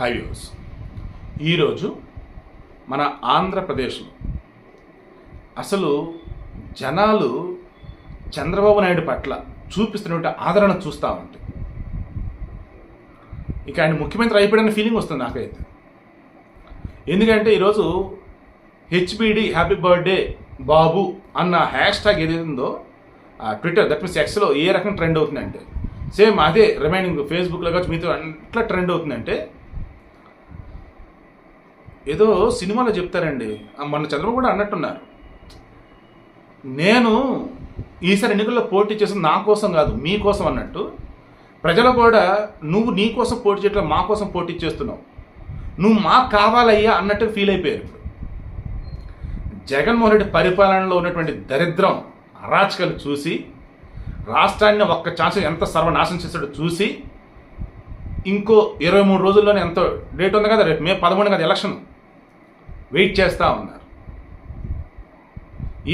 High views ఈరోజు మన ఆంధ్రప్రదేశ్లో అసలు జనాలు చంద్రబాబు నాయుడు పట్ల చూపిస్తున్నటువంటి ఆదరణ చూస్తూ ఉంటే. ఇక ఆయన ముఖ్యమంత్రి అయిపోయిన ఫీలింగ్ వస్తుంది నాకైతే. ఎందుకంటే ఈరోజు హెచ్బిడి హ్యాపీ బర్త్డే బాబు అన్న హ్యాష్ ట్యాగ్ ఏదైతుందో ట్విట్టర్ దట్ మీన్స్ ఎక్స్లో ఏ రకం ట్రెండ్ అవుతుందంటే సేమ్ అదే రిమైనింగ్ ఫేస్బుక్లో కావచ్చు మీతో అట్లా ట్రెండ్ అవుతుందంటే ఏదో సినిమాలో చెప్తారండి. ఆ మొన్న చంద్రబాబు కూడా అన్నట్టున్నారు. నేను ఈసారి ఎన్నికల్లో పోటీ చేసిన నా కోసం కాదు మీ కోసం అన్నట్టు ప్రజలు కూడా నువ్వు నీ కోసం పోటీ చేయట్లేదు మా కోసం పోటీ చేస్తున్నావు. నువ్వు మాకు కావాలయ్యా అన్నట్టు ఫీల్ అయిపోయారు ఇప్పుడు. జగన్మోహన్ రెడ్డి పరిపాలనలో ఉన్నటువంటి దరిద్రం అరాచకలు చూసి రాష్ట్రాన్ని ఒక్క ఛాన్స్ ఎంత సర్వనాశనం చేస్తాడో చూసి ఇంకో ఇరవై మూడు రోజుల్లోనే ఎంతో డేట్ ఉంది కదా రేపు మే పదమూడు కదా ఎలక్షన్ వెయిట్ చేస్తూ ఉన్నారు.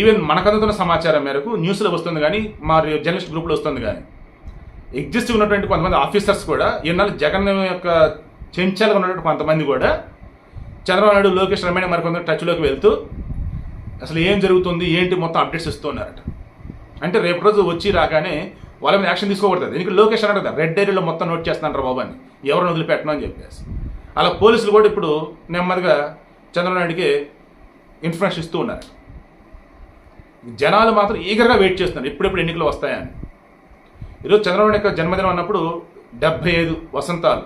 ఈవెన్ మనకందుతున్న సమాచారం మేరకు న్యూస్లో వస్తుంది కానీ మా జర్నలిస్ట్ గ్రూప్లో వస్తుంది కానీ ఎగ్జిస్ట్ ఉన్నటువంటి కొంతమంది ఆఫీసర్స్ కూడా ఈనాళ్ళు జగన్ యొక్క చెంచాలుగా ఉన్నటువంటి కొంతమంది కూడా చంద్రబాబు నాయుడు లోకేష్ రమణ మరికొంత టచ్లోకి వెళ్తూ అసలు ఏం జరుగుతుంది ఏంటి మొత్తం అప్డేట్స్ ఇస్తూ ఉన్నారట. అంటే రేపు రోజు వచ్చి రాగానే వాళ్ళ మీద యాక్షన్ తీసుకోకూడదు ఎందుకంటే లోకేష్ అన్నాడు కదా రెడ్ డైరీలో మొత్తం నోట్ చేస్తున్నారు బాబు అని. ఎవరిని వదిలిపెట్టను అని చెప్పేసి. అలా పోలీసులు కూడా ఇప్పుడు నెమ్మదిగా చంద్రబాబు నాయుడికి ఇన్ఫ్లుయెన్స్ ఇస్తూ ఉన్నారు. జనాలు మాత్రం ఈగర్గా వెయిట్ చేస్తున్నారు. ఎప్పుడెప్పుడు ఎన్నికలు వస్తాయని. ఈరోజు చంద్రబాబు నాయుడు యొక్క జన్మదినం అన్నప్పుడు డెబ్బై ఐదు వసంతాలు.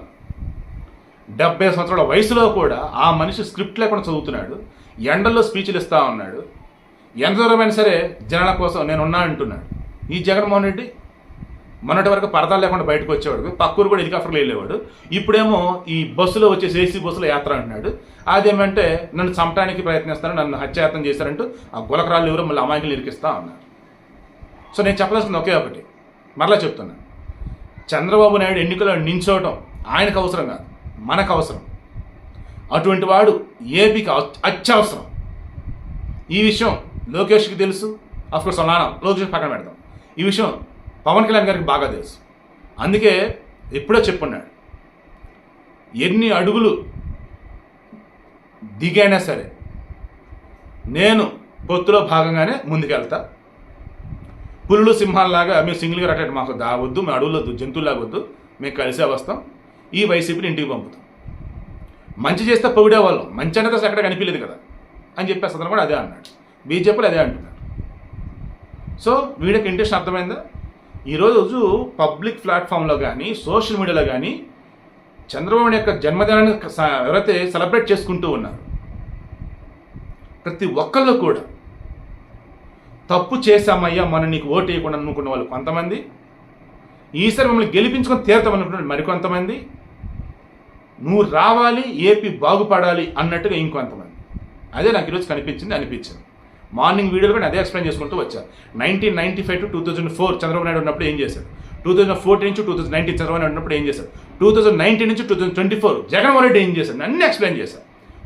డెబ్బై సంవత్సరాల వయసులో కూడా ఆ మనిషి స్క్రిప్ట్ లేకుండా చదువుతున్నాడు. ఎండల్లో స్పీచ్లు ఇస్తా ఉన్నాడు. ఎంత దూరమైనా సరే జనాల కోసం నేను ఉన్నా అంటున్నాడు. ఈ జగన్మోహన్ రెడ్డి మొన్నటి వరకు పరదాలు లేకుండా బయటకు వచ్చేవాడు. పక్కూరు కూడా హెలికాప్టర్లో వెళ్ళేవాడు. ఇప్పుడేమో ఈ బస్సులో వచ్చేసి ఏసీ బస్సులో యాత్ర అన్నాడు అదేమంటే నన్ను చంపడానికి ప్రయత్నిస్తాను నన్ను హత్యాయత్నం చేశారంటూ ఆ గులకరాళ్ళు ఎవరో మళ్ళీ అమాయకులు ఇరికిస్తా ఉన్నారు. సో నేను చెప్పదలుచుకుంది ఒకే ఒకటి. మరలా చెప్తున్నాను చంద్రబాబు నాయుడు ఎన్నికల్లో నించోవటం ఆయనకు అవసరం కాదు మనకు అవసరం. అటువంటి వాడు ఏపీకి అత్యవసరం. ఈ విషయం లోకేష్కి తెలుసు అఫ్కోర్స్ నాన్న లోకేష్ పక్కన పెడతాం ఈ విషయం పవన్ కళ్యాణ్ గారికి బాగా తెలుసు. అందుకే ఎప్పుడో చెప్పున్నాడు ఎన్ని అడుగులు దిగైనా సరే నేను పొత్తులో భాగంగానే ముందుకెళ్తా. పులులు సింహాల్లాగా మీరు సింగిల్గా రట్టండి మాకు దావద్దు మేము అడవులొద్దు జంతువులాగా వద్దు మేము కలిసే వస్తాం. ఈ వైసీపీని ఇంటికి పంపుతాం. మంచి చేస్తే పొగిడే వాళ్ళం మంచి అనేది అసలు ఎక్కడ కనిపించలేదు కదా అని చెప్పేసి అతను కూడా అదే అన్నాడు. బీజేపీలు అదే అంటున్నారు. సో వీడికి ఇంట్రెస్ట్ అర్థమైందా? ఈరోజు పబ్లిక్ ప్లాట్ఫామ్లో కానీ సోషల్ మీడియాలో కానీ చంద్రబాబు నాయుడు యొక్క జన్మదినాన్ని ఎవరైతే సెలబ్రేట్ చేసుకుంటూ ఉన్నారు ప్రతి ఒక్కళ్ళు కూడా తప్పు చేశామయ్యా మనం నీకు ఓటు వేయకుండా అనుకున్న వాళ్ళు కొంతమంది. ఈసారి మిమ్మల్ని గెలిపించుకొని తీరుతామనుకున్న మరికొంతమంది. నువ్వు రావాలి ఏపీ బాగుపడాలి అన్నట్టుగా ఇంకొంతమంది. అదే నాకు ఈరోజు కనిపించింది అనిపించింది. మార్నింగ్ వీడియోలో కూడా అదే ఎక్స్ప్లెయిన్ చేసుకుంటూ వచ్చాను nineteen ninety five to two thousand four Chandrababu Naidu ఉన్నప్పుడు ఏం చేశారు టూ థౌసండ్ ఫోర్టీన్ నుంచి two thousand nineteen Chandrababu Naidu ఉన్నప్పుడు ఏం చేశారు టూ థౌసండ్ నైన్టీన్ నుంచి two thousand twenty four Jaganmohan Reddy ఏం చేశారు అన్ని ఎక్స్ప్లెయిన్ చేశాను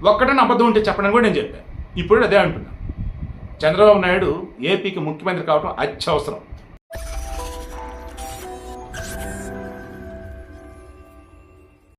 ఒక్కటన్నా అబద్ధం ఉంటే చెప్పడానికి కూడా నేను చెప్పాను ఇప్పుడు అదే అంటున్నాను చంద్రబాబు నాయుడు ఏపీకి ముఖ్యమంత్రి కావడం అత్యవసరం.